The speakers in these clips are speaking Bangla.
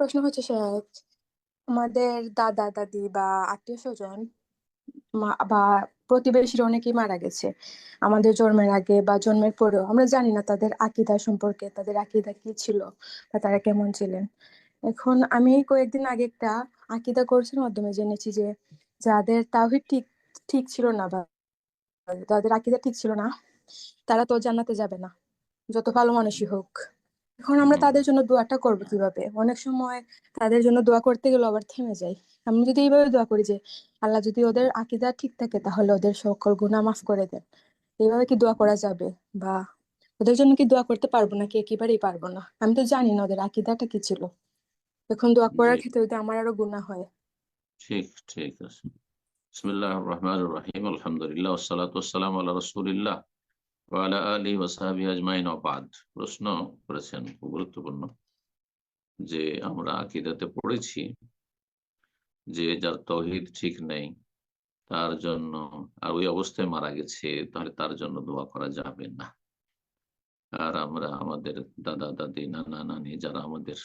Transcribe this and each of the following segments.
প্রশ্ন হচ্ছে স্যার আমাদের দাদা, দাদি বা আত্মীয় স্বজন বা প্রতিবেশীর অনেকেই মারা গেছে। আমাদের জন্মের আগে বা জন্মের পরেও, আমরা জানি না তাদের আকিদা সম্পর্কে, তাদের আকিদা কি ছিল বা তারা কেমন ছিলেন। এখন আমি কয়েকদিন আগে একটা আকিদা কোর্সের মাধ্যমে জেনেছি যে, যাদের তাওহিদ ঠিক ঠিক ছিল না বা তাদের আকিদা ঠিক ছিল না, তারা তো জান্নাতে যাবে না, যত ভালো মানুষই হোক। এখন আমরা তাদের জন্য দোয়াটা করব কীভাবে? অনেক সময় তাদের জন্য দোয়া করতে গেলে আবার থেমে যাই আমি যদি এইভাবে দোয়া করি যে আল্লাহ যদি ওদের আকিদা ঠিক থাকে তাহলে ওদের সকল গুনাহ মাফ করে দেন। এইভাবে কি দোয়া করা যাবে? বা ওদের জন্য কি দোয়া করতে পারব নাকি একেবারেই পারব না? আমি তো জানি না ওদের আকিদাটা কি ছিল। এখন দোয়া করার ক্ষেত্রে যদি আমার আরও গুনাহ হয়। ঠিক ঠিক আছে। বিসমিল্লাহ রহমান রহিম। আলহামদুলিল্লাহ ওসালাত ওসালাম আল্লাহ রসুলিল্লাহ। প্রশ্ন করেছেন, খুব গুরুত্বপূর্ণ, যে আমরা আকিদাতে পড়েছি যে যার তহিদ ঠিক নেই, তার জন্য, আর ওই অবস্থায় মারা গেছে, তাহলে তার জন্য দোয়া করা যাবে না। আর আমরা আমাদের দাদা, দাদি, নানা, নানি যারা আমাদের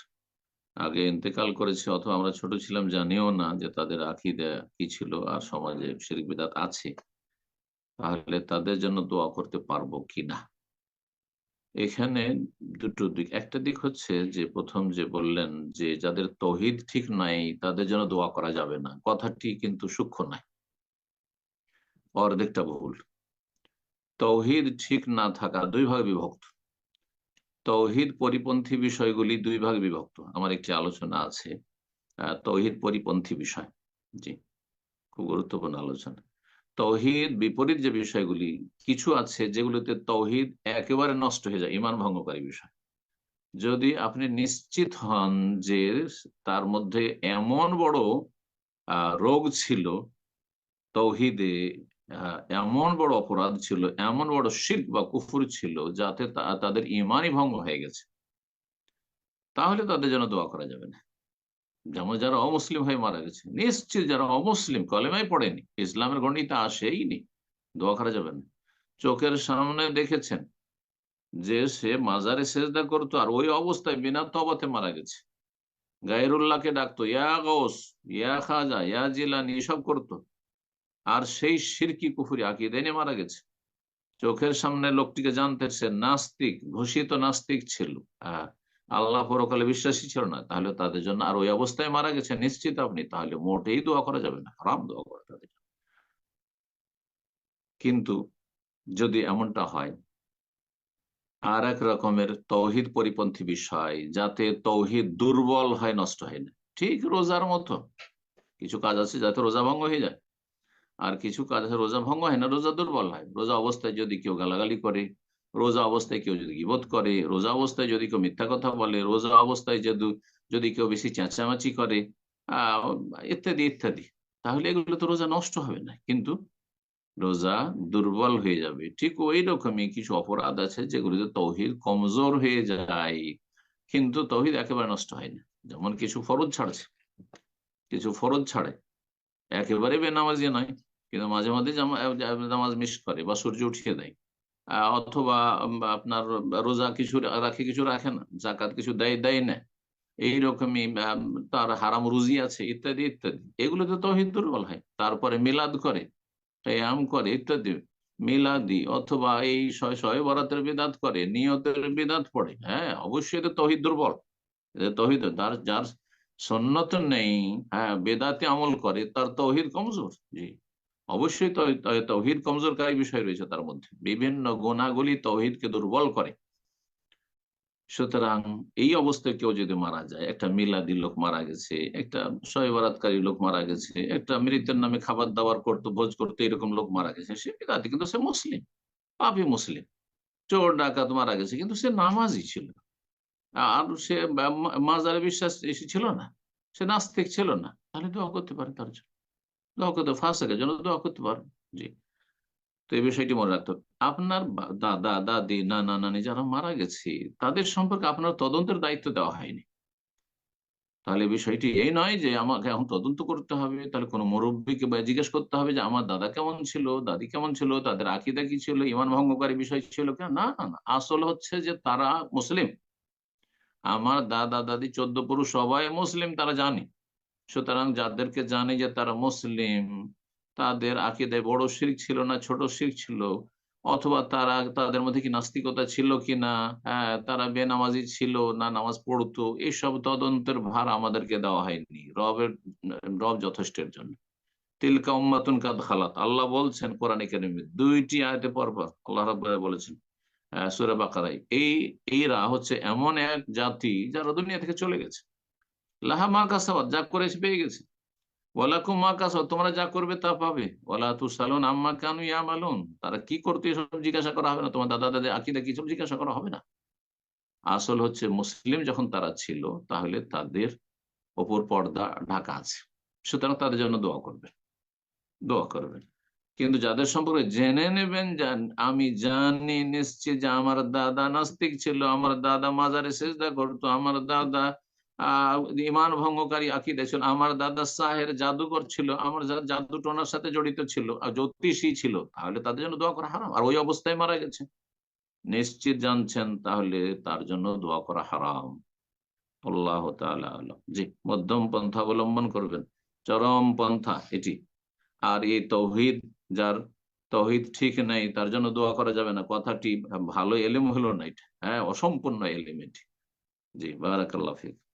আগে ইন্তেকাল করেছে, অথবা আমরা ছোট ছিলাম, জানিও না যে তাদের আকিদা কি ছিল, আর সমাজে শিরিক বিদাত আছে। তাহলে তাদের জন্য দোয়া করতে পারব কি না এখানে দুটো দিক। একটা দিক হচ্ছে যে, প্রথম যে বললেন যে, যাদের তহিদ ঠিক নাই, তাদের জন্য দোয়া করা যাবে না। কথাটি কিন্তু সূক্ষ্ম নাই অর্ধেকটা বহুল তৌহিদ ঠিক না থাকা দুই ভাগ বিভক্ত। তৌহিদ পরিপন্থী বিষয়গুলি দুই ভাগ বিভক্ত। আমার একটি আলোচনা আছে। তৌহিদ পরিপন্থী বিষয়। জি। খুব গুরুত্বপূর্ণ আলোচনা। তৌহিদ বিপরীত যে বিষয়গুলি, কিছু আছে যেগুলিতে তৌহিদ একেবারে নষ্ট হয়ে যায়, ইমান ভঙ্গকারী বিষয়। যদি আপনি নিশ্চিত হন যে তার মধ্যে এমন বড় রোগ ছিল, তৌহিদে এমন বড় অপরাধ ছিল, এমন বড় শিল্প বা কুফুর ছিল যাতে তাদের ইমানই ভঙ্গ হয়ে গেছে, তাহলে তাদের জন্য দোয়া করা যাবে না। যেমন যারা অমুসলিম হয়ে মারা গেছে। নিশ্চিত যারা অমুসলিম কলেমাই পড়েনি, ইসলামের গণিতে আসেই নি, দোয়া করা যাবে না। চোখের সামনে দেখেছেন যে সে মাজারে সেজদা করতো আর ওই অবস্থায় বিনা তবাতে মারা গেছে। গাইরুল্লাহকে ডাকতো, ইয়া গৌস ইয়া খাজা, ইয়া জিলানি এসব করতো। আর সেই সিরকি কুফুরি আকিয়ে মারা গেছে। চোখের সামনে লোকটিকে জানতে সে নাস্তিক, ঘোষিত নাস্তিক ছিল। আল্লাহ পরকালে বিশ্বাসী ছিল না, তাহলে তাদের জন্য আর ওই অবস্থায় মারা গেছে নিশ্চিত আপনি, তাহলে মোটেই দোয়া করা যাবে না, হারাম দোয়া করা তাদের কিন্তু যদি এমনটা হয় আর এক রকমের তৌহিদ পরিপন্থী বিষয়, যাতে তৌহিদ দুর্বল হয়, নষ্ট হয় না। ঠিক রোজার মতো, কিছু কাজ আছে যাতে রোজা ভঙ্গ হয়ে যায়, আর কিছু কাজ আছে রোজা ভঙ্গ হয় না, রোজা দুর্বল হয়। রোজা অবস্থায় যদি কেউ গালাগালি করে রোজা অবস্থায় কেউ যদি গিবোধ করে, রোজা অবস্থায় যদি কেউ মিথ্যা কথা বলে, রোজা অবস্থায় যদি যদি কেউ বেশি চেঁচামেচি করে আহ ইত্যাদি ইত্যাদি, তাহলে এগুলো তো রোজা নষ্ট হবে না। কিন্তু রোজা দুর্বল হয়ে যাবে। ঠিক ওই রকমই কিছু অপরাধ আছে যেগুলিতে তৌহিদ কমজোর হয়ে যায়। কিন্তু তৌহিদ একেবারে নষ্ট হয় না। যেমন কিছু ফরজ ছাড়ছে, কিছু ফরজ ছাড়ে। একেবারে বেনামাজি নয়, কিন্তু মাঝে মাঝে নামাজ মিস করে বা সূর্য উঠিয়ে দেয়। অথবা আপনার রোজা কিছু রাখে কিছু রাখে না জাকাত কিছু দেয় দেয় না। এইরকমই তার হারাম রুজি আছে, ইত্যাদি ইত্যাদি। এগুলো তো তহিদ দুর্বল হয়। তারপরে মিলাদ করে আম করে, ইত্যাদি। মিলাদি অথবা এই শয় শয় বরাতের বিদাত করে, নিয়তের বিদাত পড়ে। হ্যাঁ অবশ্যই তো তহিদ দুর্বল তহিদ তার যার সন্ন্যত নেই হ্যাঁ বেদাতে আমল করে, তার তহিদ কমজোর। জি। অবশ্যই তৌহিদ কমজোরকারী বিষয় রয়েছে তার মধ্যে। বিভিন্ন গোনাগুলি তৌহিদকে দুর্বল করে। সুতরাং এই অবস্থায় কেউ যদি মারা যায়, একটা মিলাদি লোক মারা গেছে, একটা সয়বরাতকারী লোক মারা গেছে, একটা মৃতের নামে খাবার দাবার করতো, ভোজ করতো, এরকম লোক মারা গেছে, সে মিলাদি, কিন্তু সে মুসলিম, পাপি মুসলিম। চোর, ডাকাত মারা গেছে, কিন্তু সে নামাজই ছিল আর সে মাজারে বিশ্বাস ছিল না, সে নাস্তিক ছিল না। তাহলে দোয়া করতে পারে তার জন্য। জন্য দোয়া করতে পারেন জি। তো এই বিষয়টি মনে রাখতে আপনার দাদা দাদি নানা নানি যারা মারা গেছে, তাদের সম্পর্কে আপনার তদন্তের দায়িত্ব দেওয়া হয়নি। তাহলে বিষয়টি এই নয় যে আমাকে এখন তদন্ত করতে হবে। তাহলে কোনো মুরব্বীকে বা জিজ্ঞেস করতে হবে যে আমার দাদা কেমন ছিল, দাদি কেমন ছিল, তাদের আকিদা কি ছিল, ইমান ভঙ্গকারী বিষয় ছিল কেন? না না। আসল হচ্ছে যে তারা মুসলিম। আমার দাদা, দাদি, চোদ্দ পুরুষ সবাই মুসলিম, তারা জানে। সুতরাং যাদেরকে জানে যে তারা মুসলিম, তাদের আকিদায় বড় শির ছিল না, ছোট শির ছিল, অথবা তারা, তাদের মধ্যে কি নাস্তিকতা ছিল কি না? হ্যাঁ তারা বেনামাজি ছিল না, নামাজ পড়তো। এইসব তদন্তের ভার আমাদেরকে দেওয়া হয়নি, রবের, রব যথেষ্টের জন্য। তিলকা উম্মাতুন কাদ খালাত। আল্লাহ বলছেন কোরআন কেরিমে, দুইটি আয়তে পরপর আল্লাহ রাব বলেছেন সুরে বাকারাই এই এইরা হচ্ছে এমন এক জাতি যারা দুনিয়া থেকে চলে গেছে। লাহা মা কাসাওয়াত, যা করেছে পেয়ে গেছে। ওয়ালাকুম মা কাসাওয়াত, তোমরা যা করবে তা পাবে। ওয়ালা তু সালুন আম্মা কানু ইয়ামালুন, তারা কি করতে এসব জিজ্ঞাসা করা হবে না? তোমার দাদা দাদি আকিদা কি সব জিজ্ঞাসা করা হবে না? আসল হচ্ছে মুসলিম যখন তারা ছিল, তাহলে তাদের ওপর পর্দা ঢাকা আছে। সুতরাং তাদের জন্য দোয়া করবেন। দোয়া করবেন। কিন্তু যাদের সম্পর্কে জেনে নেবেন, জান আমি জানি নিশ্চিত যে আমার দাদা নাস্তিক ছিল, আমার দাদা মাজারে সেজদা করতো, আমার দাদা ইমান ভঙ্গকারী আকিদা ছিল। আমার দাদা সাহের জাদুকর ছিল, আমার জাদু টোনার সাথে জড়িত ছিল, আর জ্যোতিষী ছিল, তাহলে তাদের জন্য দোয়া করা হারাম। আর ওই অবস্থায় মারা গেছে। নিশ্চিত জানছেন, তাহলে তার জন্য দোয়া করা হারাম। আল্লাহ। জি, মধ্যম পন্থা অবলম্বন করবেন। চরম পন্থা এটি। আর এই তৌহিদ, যার তহিদ ঠিক নেই, তার জন্য দোয়া করা যাবে না। কথাটি ভালো এলেম হলো না এটা। হ্যাঁ অসম্পূর্ণ এলিম এটি। জি, বারাকাল্লাহ ফিক।